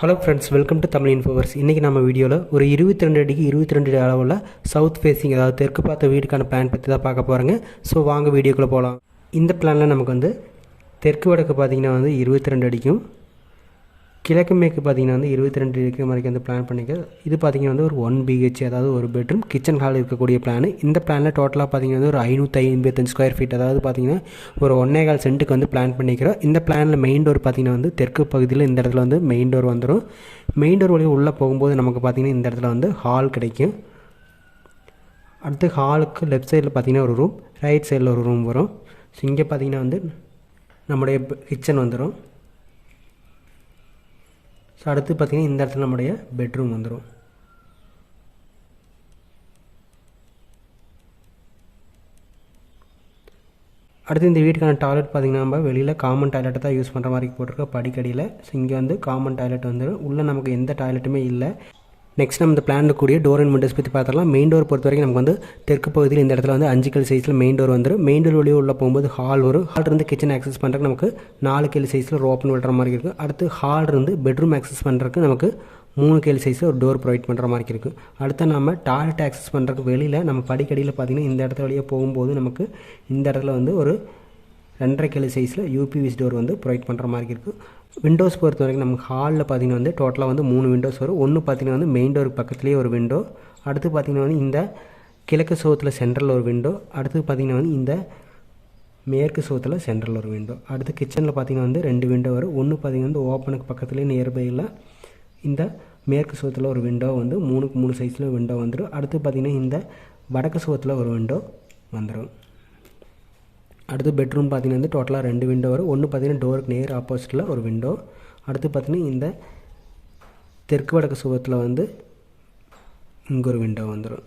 Hello friends welcome to Tamil Infoverse இன்றைக்கி நம்ம வீடியோவில் ஒரு இருபத்தி ரெண்டு அடிக்கு இருபத்தி ரெண்டு அடி அளவில் சவுத் ஃபேஸிங் அதாவது தெற்கு பார்த்த வீடுக்கான பிளான் பற்றி தான் பார்க்க போகிறேங்க ஸோ வாங்க வீடியோக்குள்ளே போகலாம் இந்த பிளானில் நமக்கு வந்து தெற்கு வடக்கு பார்த்திங்கன்னா வந்து இருபத்தி ரெண்டு அடிக்கும் கிழக்கு மேற்கு பார்த்திங்கன்னா வந்து இருபத்தி ரெண்டு இருக்கிற மாதிரி வந்து பிளான் பண்ணிக்க. இது பார்த்திங்கன்னா வந்து ஒரு ஒன் பிஹெச் அதாவது ஒரு பெட்ரூம் கிச்சன் ஹால் இருக்கக்கூடிய பிளான் இந்த பிளானில் டோட்டலாக பார்த்திங்கன்னா வந்து ஒரு ஐநூற்றி ஐம்பத்தஞ்சு ஸ்கொயர் ஃபீட் அதாவது பார்த்திங்கன்னா ஒரு ஒன்னே கால் சென்ட்டுக்கு வந்து பிளான் பண்ணிக்கிறோம். இந்த பிளானில் மெயின் டோர் பார்த்திங்கன்னா வந்து தெற்கு பகுதியில் இந்த இடத்துல வந்து மெயின் டோர் வந்துடும் மெயின் டோர் வழியாக உள்ளே போகும்போது நமக்கு பார்த்திங்கன்னா இந்த இடத்துல வந்து ஹால் கிடைக்கும். அடுத்து ஹாலுக்கு லெஃப்ட் சைடில் பார்த்திங்கன்னா ஒரு ரூம் ரைட் சைடில் ஒரு ரூம் வரும். ஸோ இங்கே பார்த்திங்கன்னா வந்து நம்முடைய கிச்சன் வந்துடும் ஸோ அடுத்து பார்த்திங்கன்னா இந்த இடத்துல நம்முடைய பெட்ரூம் வந்துடும் அடுத்து இந்த வீட்டுக்கான டாய்லெட் பார்த்திங்கன்னா நம்ம வெளியில் காமன் டாய்லெட்டை தான் யூஸ் பண்ணுற மாதிரி போட்டிருக்கோம் படிக்கடியில். ஸோ இங்கே வந்து காமன் டாய்லெட் வந்துடும் உள்ளே நமக்கு எந்த டாய்லெட்டுமே இல்லை. நெக்ஸ்ட் நம்ம இந்த பிளானில் கூடிய டோர் அண்ட் விண்டோஸ் பற்றி பார்த்தலாம் மெயின் டோர் பொறுத்த வரைக்கும் நமக்கு வந்து தெற்கு பகுதியில் இந்த இடத்துல வந்து அஞ்சு கல் சைஸில் மெயின் டோர் வந்துடும் மெயின் டோர் வழியே உள்ள போகும்போது ஹால் வரும். ஹால் இருந்து கிச்சன் ஆக்சஸ் பண்ணுறதுக்கு நமக்கு நாலு கேள் சைஸில் ஓப்பன் விடுற மாதிரி இருக்கும். அடுத்து ஹால் இருந்து பெட்ரூம் ஆக்சஸ் பண்ணுறதுக்கு நமக்கு மூணு கேள் சைஸில் ஒரு டோர் ப்ரொவைட் பண்ணுற மாதிரி இருக்குது அடுத்து நம்ம டாய்லெட் ஆக்சஸ் பண்ணுறதுக்கு வெளியில் நம்ம படிக்கடியில் பார்த்திங்கன்னா இந்த இடத்துல வழியே போகும்போது நமக்கு இந்த இடத்துல வந்து ஒரு ரெண்டரை கேள் சைஸில் யூபிவிஸ் டோர் வந்து ப்ரொவைட் பண்ணுற மாதிரி இருக்குது விண்டோஸ் பொறுத்த வரைக்கும் நமக்கு ஹாலில் பார்த்திங்கன்னா வந்து டோட்டலாக வந்து மூணு விண்டோஸ் வரும். ஒன்று பார்த்திங்கன்னா வந்து மெயின் டோருக்கு பக்கத்துலேயே ஒரு விண்டோ அடுத்து பார்த்திங்கன்னா வந்து இந்த கிழக்கு சோகத்தில் சென்ட்ரலில் ஒரு விண்டோ அடுத்து பார்த்திங்கன்னா வந்து இந்த மேற்கு சோகத்தில் சென்ட்ரல் ஒரு விண்டோ அடுத்து கிச்சனில் பார்த்திங்கன்னா வந்து ரெண்டு விண்டோ வரும். ஒன்று பார்த்திங்கன்னா வந்து ஓப்பனுக்கு பக்கத்துலேயே நியர்பையில் இந்த மேற்கு சோத்தில் ஒரு விண்டோ வந்து மூணுக்கு மூணு சைஸில் விண்டோ வந்துடும் அடுத்து பார்த்திங்கன்னா இந்த வடக்கு சோத்தில் ஒரு விண்டோ வந்துடும் அடுத்து பெட்ரூம் பார்த்திங்கன்னா வந்து டோட்டலாக ரெண்டு விண்டோ வரும். ஒன்று பார்த்திங்கன்னா டோருக்கு நேர் ஆப்போசிட்டில் ஒரு விண்டோ அடுத்து பார்த்திங்கன்னா இந்த தெற்கு வடக்கு சுகத்தில் வந்து இங்கே ஒரு விண்டோ வந்துடும்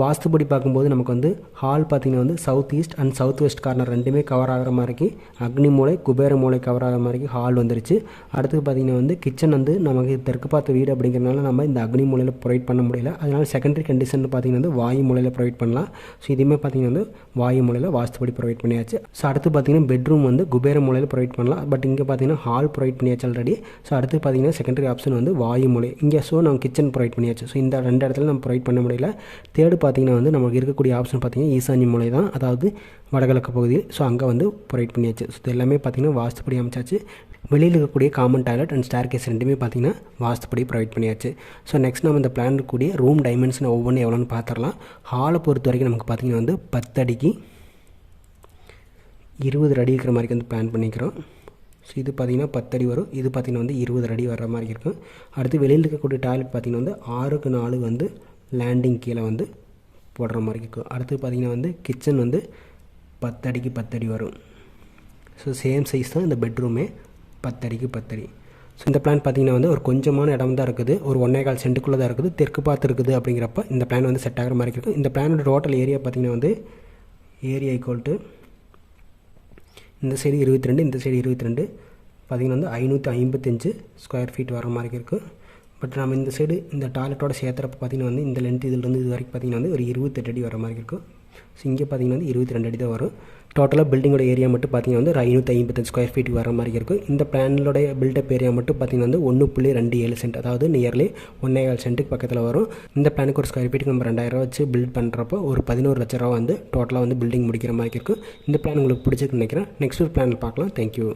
வாஸ்துப்படி பார்க்கும்போது நமக்கு வந்து ஹால் பார்த்திங்கன்னா வந்து south east and south west corner ரெண்டுமே கவர் ஆகிற மாதிரிக்கு அக்னி மூலை குபேர மூலை கவர் ஆகிற மாதிரிக்கு ஹால் வந்துருச்சு. அடுத்து பார்த்திங்கன்னா வந்து கிச்சன் வந்து நமக்கு தெற்கு பார்த்த வீடு அப்படிங்கிறனால நம்ம இந்த அக்னி மூலையில் ப்ரொவைட் பண்ண முடியல. அதனால் செகண்டரி கண்டிஷன் பார்த்திங்கன்னா வந்து வாயு மூலையில் ப்ரொவைட் பண்ணலாம். ஸோ இதுவுமே பார்த்திங்கன்னா வந்து வாயு மூலையில் வாஸ்துபடி ப்ரொவைட் பண்ணியாச்சு. ஸோ அடுத்து பார்த்திங்கன்னா பெட்ரூம் வந்து குபேர மூலையில் ப்ரொவைட் பண்ணலாம். பட் இங்கே பார்த்திங்கன்னா ஹால் ப்ரொவைட் பண்ணியாச்சு ஆல்ரெடி ஸோ அடுத்து பார்த்திங்கன்னா செகண்டரி ஆப்ஷன் வந்து வாயு மூலை. இங்கே ஸோ நம்ம கிச்சன் ப்ரொவைட் பண்ணியாச்சு. ஸோ இந்த ரெண்டு இடத்துல நம்ம ப்ரொவைட் பண்ண முடியல. தேர்டு பார்த்திங்கன்னா வந்து நமக்கு இருக்கக்கூடிய ஆப்ஷன் பார்த்திங்கன்னா ஈசானி மூலை தான். அதாவது வடகிழக்கு பகுதியில். ஸோ அங்கே வந்து ப்ரொவைட் பண்ணியாச்சு. ஸோ இது எல்லாமே பார்த்திங்கன்னா வாஸ்துப்படி அமைச்சாச்சு. வெளியில் இருக்கக்கூடிய common toilet and staircase ரெண்டுமே பார்த்திங்கன்னா வாஸ்துப்படி ப்ரொவைட் பண்ணியாச்சு. ஸோ நெக்ஸ்ட் நம்ம இந்த பிளான் இருக்கக்கூடிய ரூம் டைமென்ஷன் ஒவ்வொன்றும் எவ்வளோன்னு பார்த்துடலாம். ஹாலை பொறுத்த வரைக்கும் நமக்கு பார்த்திங்கன்னா வந்து பத்தடிக்கு இருபது அடி இருக்கிற மாதிரி வந்து பிளான் பண்ணிக்கிறோம். ஸோ இது பார்த்திங்கன்னா பத்தடி வரும். இது பார்த்திங்கன்னா வந்து இருபது அடி வர்ற மாதிரி இருக்கும். அடுத்து வெளியில் இருக்கக்கூடிய டாய்லெட் பார்த்திங்கன்னா வந்து ஆறுக்கு நாலு வந்து லேண்டிங் கீழே வந்து போடுற மாதிரி இருக்கும். அடுத்து பார்த்திங்கன்னா வந்து கிச்சன் வந்து பத்தடிக்கு பத்தடி வரும். ஸோ சேம் சைஸ் தான் இந்த பெட்ரூமே பத்தடிக்கு பத்தடி. ஸோ இந்த பிளான் பார்த்திங்கன்னா வந்து ஒரு கொஞ்சமான இடம் தான் இருக்குது. ஒரு ஒன்றே கால் சென்ட்டுக்குள்ளே தான் இருக்குது. தெற்கு பார்த்து இருக்குது அப்படிங்கிறப்ப இந்த பிளான் வந்து செட் ஆகிற மாதிரி இருக்கும். இந்த பிளானோட டோட்டல் ஏரியா பார்த்திங்கன்னா வந்து ஏரியா ஈக்குவல் டு இந்த சைடு இருபத்தி ரெண்டு இந்த சைடு இருபத்தி ரெண்டு. பார்த்திங்கன்னா வந்து ஐநூற்றி ஐம்பத்தஞ்சு ஸ்கொயர் ஃபீட் வர மாதிரி இருக்குது பட் நம்ம இந்த சைடு இந்த டாய்லெட்டோட சேர்த்துறப்ப பார்த்திங்கன்னா வந்து இந்த லென்த் இதுலேருந்து இது வரைக்கும் பார்த்திங்கன்னா வந்து ஒரு இருபத்தெட்டு அடி வர மாதிரி இருக்கும். ஸோ இங்கே பார்த்திங்கன்னா வந்து இருபத்தி ரெண்டு அடி தான் வரும். டோட்டலாக பில்டிங்கோட ஏரியா மட்டும் பார்த்திங்கன்னா வந்து ஒரு ஐநூற்றி ஐம்பத்தஞ்சு ஸ்கொயர் ஃபீட் வர மாதிரி இருக்கும். இந்த பிளானோட பில்டப் ஏரியா மட்டும் பார்த்திங்கன்னா வந்து ஒன்று புள்ளி ரெண்டு ஏழு சென்ட் அதாவது நியர்லி ஒன்றே ஏழு சென்ட்டுக்கு பக்கத்தில் வரும். இந்த பிளானுக்கு ஒரு ஸ்கொயர் ஃபீட்டுக்கு நம்ம ரெண்டாயிரரூவா வச்சு பில்ட் பண்ணுறப்போ ஒரு பதினோரு லட்ச ரூபா வந்து டோட்டலாக வந்து பில்டிங் முடிக்கிற மாதிரி இருக்கும். இந்த பிளான் உங்களுக்கு பிடிச்சிருக்கு நினைக்கிறேன். நெக்ஸ்ட் ஒரு பிளான் பார்க்கலாம். தேங்க்யூ